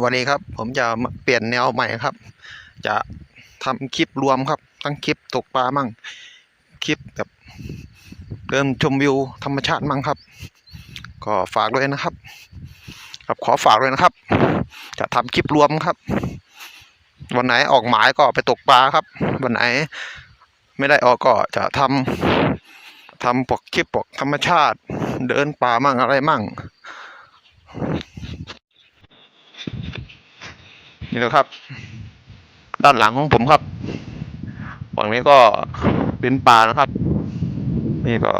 วันนี้ครับ ผมจะเปลี่ยนแนวใหม่ครับ จะทำคลิปรวมครับ ทั้งคลิปตกปลามั่งคลิปแบบเดินชมวิวธรรมชาติมั่งครับ ก็ฝากด้วยนะครับ ครับขอฝากด้วยนะครับ จะทำคลิปรวมครับ วันไหนออกหมายก็ไปตกปลาครับ วันไหน ไม่ได้ออกก็จะทำทำปกคลิปปกธรรมชาติ เดินป่ามั่งอะไรมั่ง นี่แหละครับ ด้านหลังของผมครับฝั่งนี้ก็เป็นป่านะครับ นี่ก็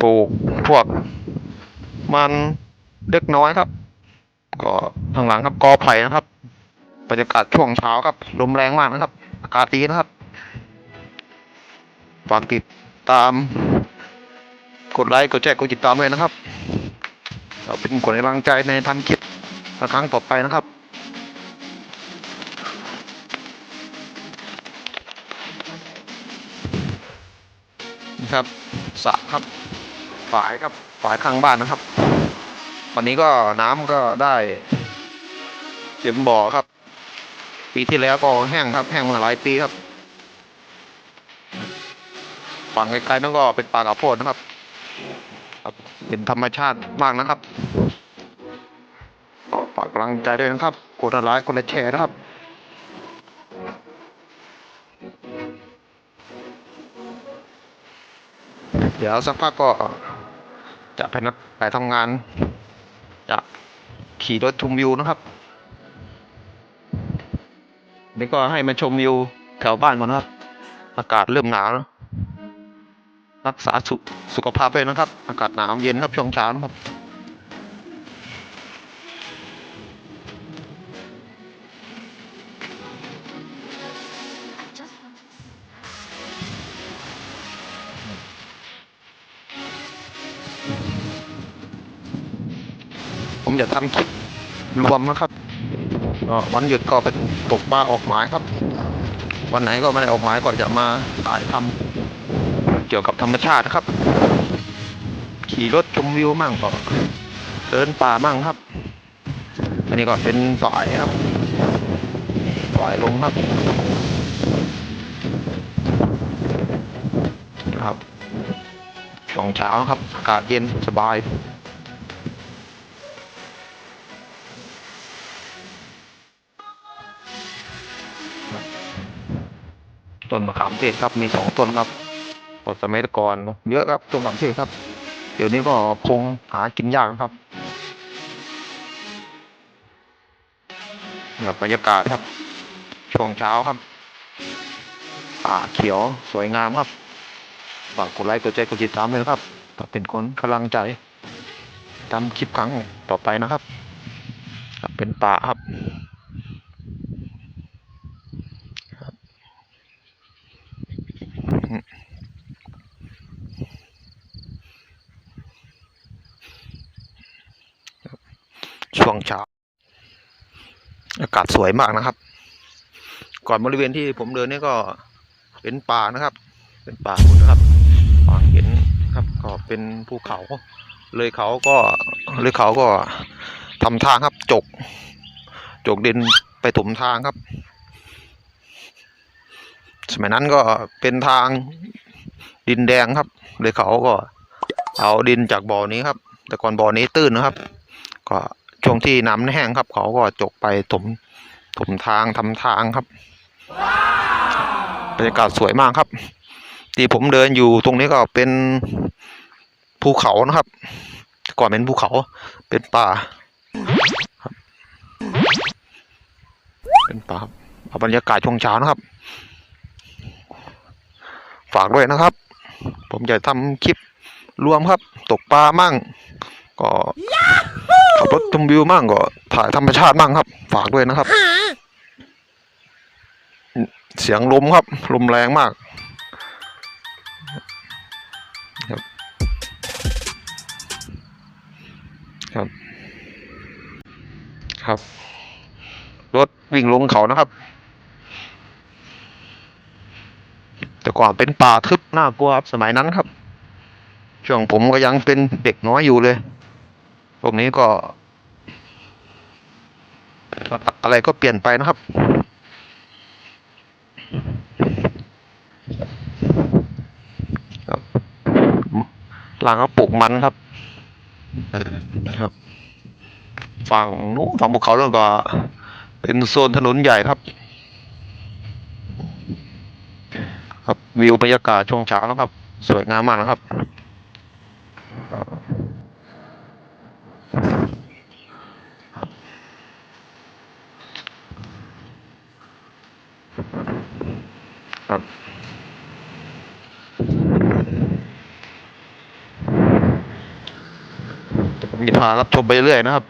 ปลูกพวก มันเล็กน้อยครับ ก็ทางหลังครับกอไผ่นะครับบรรยากาศช่วงเช้าครับลมแรงมากนะครับ อากาศดีนะครับฝากติดตาม กดไลค์กดแชร์กดติดตามด้วยนะครับ เราเป็นกำลังใจในทำคลิปครั้งต่อไปนะครับ ครับสระครับฝายครับฝายข้างบ้านนะครับ วันนี้ก็น้ำก็ได้เต็มบ่อครับ ปีที่แล้วก็แห้งครับ แห้งมาหลายปีครับฝั่งไกลๆนั่นก็เป็นป่ากระโพดนะครับครับเป็นธรรมชาติมากนะครับก็ฝากกำลังใจด้วยนะครับ กดไลค์กดแชร์นะครับ ดี๋ยวสักพักก็จะไปนัดไปทำงาน จะขี่รถชมวิวนะครับนี่ก็ให้มาชมวิวแถวบ้านก่อนนะครับ อากาศเริ่มหนาวแล้วรักษาสุสุขภาพด้วยนะครับ อากาศหนาวเย็นครับช่วงเช้านะครับ ผมจะทำคลิปรวมนะครับวันหยุดก็ไปตกปลาออกหมายครับ วันไหนก็ไม่ได้ออกหมายก็จะมาถ่ายทำเกี่ยวกับธรรมชาตินะครับ ขี่รถชมวิวมั่งก็เดินป่ามั่งครับ อันนี้ก็เป็นสายครับสายลงครับ ครับช่วงเช้าครับอากาศเย็นสบาย ต้นมะขามเทศครับมีสองต้นครับตอนสมัยก่อนเยอะครับต้นมะขามเทศครับ เดี๋ยวนี้ก็คงหากินยากครับแบบบรรยากาศครับช่วงเช้าครับป่าเขียวสวยงามครับฝากกดไลค์กดแชร์กดติดตามเลยครับฝากเป็นคนกำลังใจทำคลิปครั้งต่อไปนะครับครับเป็นป่าครับ ช่วงเช้า อากาศสวยมากนะครับ ก่อนบริเวณที่ผมเดินนี่ก็เป็นป่านะครับ เป็นป่าหมดนะครับฝั่งเห็นครับ ก็เป็นภูเขา เลยเขาก็เลยเขาก็ทำทางครับ จก จกดินไปถมทางครับ สมัยนั้นก็เป็นทางดินแดงครับ เลยเขาก็เอาดินจากบ่อนี้ครับ แต่ก่อนบ่อนี้ตื้นนะครับ ก็ ช่วงที่น้ำแห้งครับ เขาก็จกไปถมถมทางทำทางครับบรรยากาศสวยมากครับ ที่ผมเดินอยู่ตรงนี้ก็เป็นภูเขานะครับ ก่อนเป็นภูเขาเป็นป่าครับเป็นป่าครับเอาบรรยากาศช่วงเช้านะครับ ฝากด้วยนะครับ ผมจะทำคลิปรวมครับ ตกปลามั่ง ก็ขับรถชมวิวมั่งก็ถ่ายธรรมชาติมั่งครับ ฝากด้วยนะครับ เสียงลมครับ ลมแรงมากครับครับ ครับ รถวิ่งลงเขานะครับ แต่ก่อนเป็นป่าทึบน่ากลัวครับสมัยนั้นครับ ช่วงผมก็ยังเป็นเด็กน้อยอยู่เลย พวกนี้ก็ อะไรก็เปลี่ยนไปนะครับครับหลังก็ปลูกมันครับเออนะครับ ฝั่งนู้นฝั่งภูเขาแล้วก็ เป็นโซนถนนใหญ่ครับ ครับวิวบรรยากาศช่วงเช้านะครับ สวยงามมากนะครับ ครับมจะพารับชมไปเรื่อยนะครับ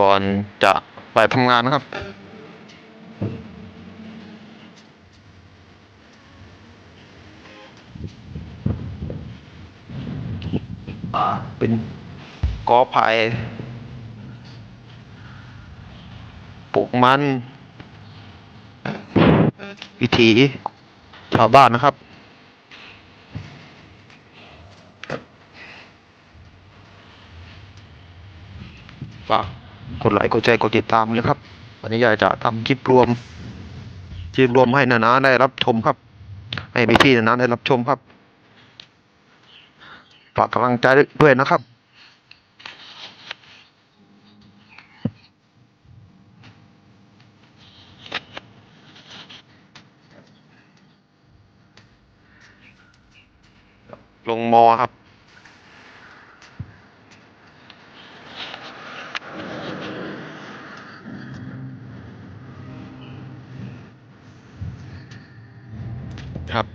ก่อนจะไปทำงานนะครับอ่าเป็นกอไผ่ปลูกมัน วิถี ชาวบ้านนะครับ ฝากกดไลค์กดแชร์กดติดตามเลยครับ วันนี้ยากจะทำคลิปรวมคลิปรวมให้นานาได้รับชมครับ ให้พี่พี่ๆนานาได้รับชมครับฝากกำลังใจด้วยนะครับ อครับ ครับ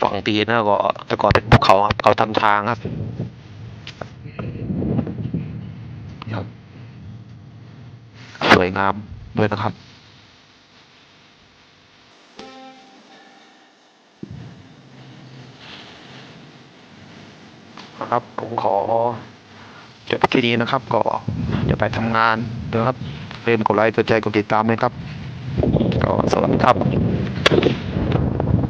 ฝั่งตีนนะก็แต่ก่อนเป็นภูเขาครับ เขาทำทางครับครับ สวยงามด้วยนะครับ ครับผมขอจบที่นี้นะครับ ก็จะไปทำงานนะครับเริ่มกดไลค์กดใจกดติดตามเลยครับ ก็สวัสดีครับ